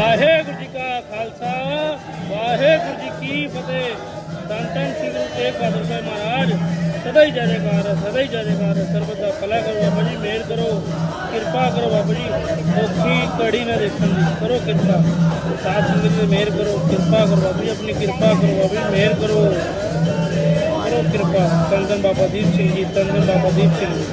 ਵਾਹਿਗੁਰੂ ਜੀ ਕਾ ਖਾਲਸਾ, ਵਾਹਿਗੁਰੂ ਜੀ ਕੀ ਫਤਿਹ। ਤਨ ਸ੍ਰੀ ਗੁਰੂ ਤੇਗ ਬਹਾਦਰ ਸਾਹਿਬ ਮਹਾਰਾਜ। ਸਦਾ ਹੀ ਜੈਕਾਰ, ਸਦਾ ਹੀ ਜੈਕਾਰ। ਸਰਬਤ ਦਾ ਭਲਾ ਕਰੋ ਬਾਬਾ ਜੀ, ਮਿਹਰ ਕਰੋ, ਕਿਰਪਾ ਕਰੋ ਬਾਬਾ ਜੀ। ਔਖੀ ਕੜੀ ਨਾ ਦੇਖਣ ਦੀ, ਕਰੋ ਕਿਰਪਾ। ਸਾਧ ਸੰਗਤ ਦੀ ਮਿਹਰ ਕਰੋ, ਕਿਰਪਾ ਕਰੋ ਬਾਬਾ ਜੀ, ਆਪਣੀ ਕਿਰਪਾ ਕਰੋ ਬਾਬਾ ਜੀ, ਮਿਹਰ ਕਰੋ। ਕਰੋ ਕਿਰਪਾ। ਧੰਨ ਬਾਬਾ ਦੀਪ ਸਿੰਘ ਜੀ ਧੰਨ ਬਾਬਾ ਦੀਪ ਸਿੰਘ ਜੀ।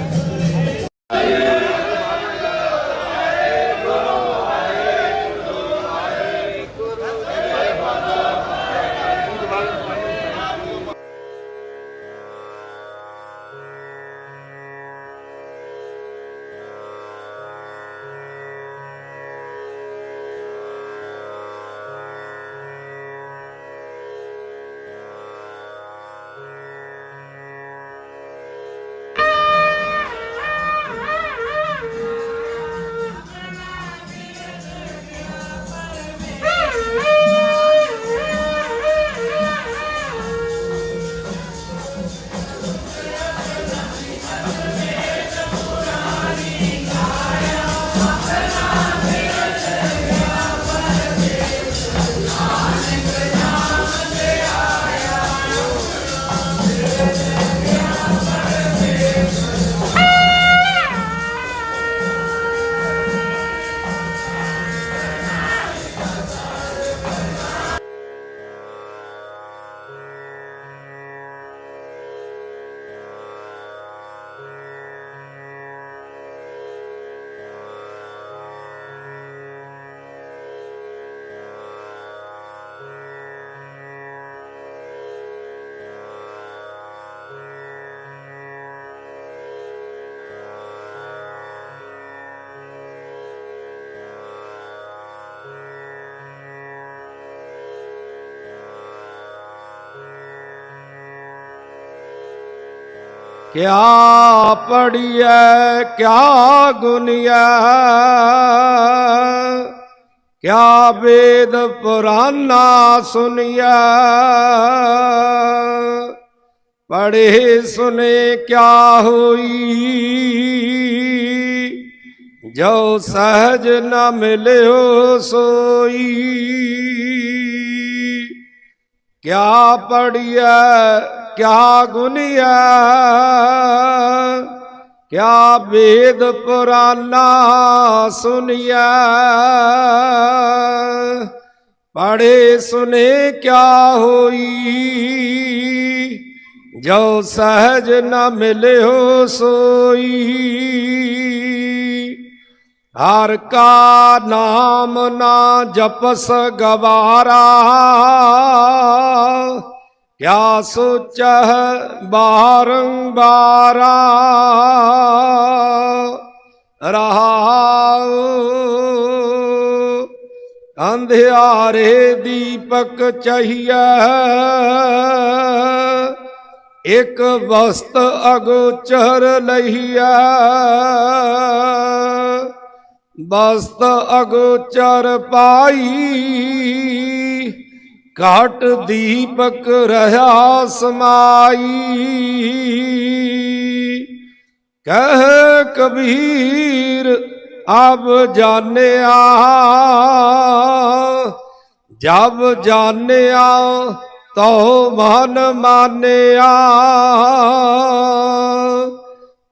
ਕਿਆ ਪੜੀਐ ਕਿਆ ਗੁਨੀਐ? ਕਿਆ ਵੇਦ ਪੁਰਾਨਾ ਸੁਨੀਐ? ਪੜੇ ਸੁਨੇ ਕਿਆ ਹੋਈ? ਜੋ ਸਹਜ ਨਾ ਮਿਲਿਓ ਸੋਈ। ਕਿਆ ਪੜੀਐ ਕਿਆ ਗੁਨੀਐ, ਕਿਆ ਵੇਦ ਪੁਰਾਨਾ ਸੁਨੀਐ। ਪੜੇ ਸੁਨੇ ਕਿਆ ਹੋਈ, ਜੋ ਸਹਜ ਨ ਮਿਲਿਓ ਸੋਈ। ਹਰ ਕਾ ਨਾਮ ਨਾ ਜਪਸ ਗਵਾਰਾ, ਕਿਆ ਸੋਚਹ ਬਾਰੰਬਾਰਾ। ਰਹਾਉ ਅੰਧਿਆਰੇ ਦੀਪਕ ਚਾਹੀਐ, ਇਕ ਵਸਤ ਅਗੋਚਰ ਲਈਐ ਬਸਤ ਅਗੋਚਰ ਪਾਈ, ਘਟ ਦੀਪਕ ਰਹਾ ਸਮਾਈ। ਕਹਿ ਕਬੀਰ, ਅਬ ਜਾਣਿਆ, ਜਬ ਜਾਣਿਆ ਤੋ ਮਨ ਮਾਨਿਆ।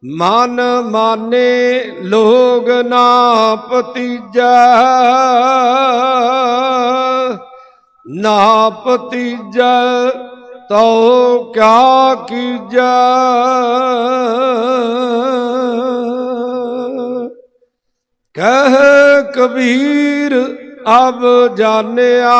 ਮਨ ਮਾਨੇ ਲੋਗ ਨਾ ਪਤੀਜੈ ਨਾ ਪਤੀਜੈ ਤੋ ਕਿਆ ਕੀਜੈ। ਕਹਿ ਕਬੀਰ ਅਬ ਜਾਣਿਆ।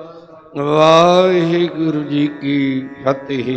ਵਾਹਿਗੁਰੂ ਜੀ ਕੀ ਫਤਿਹ।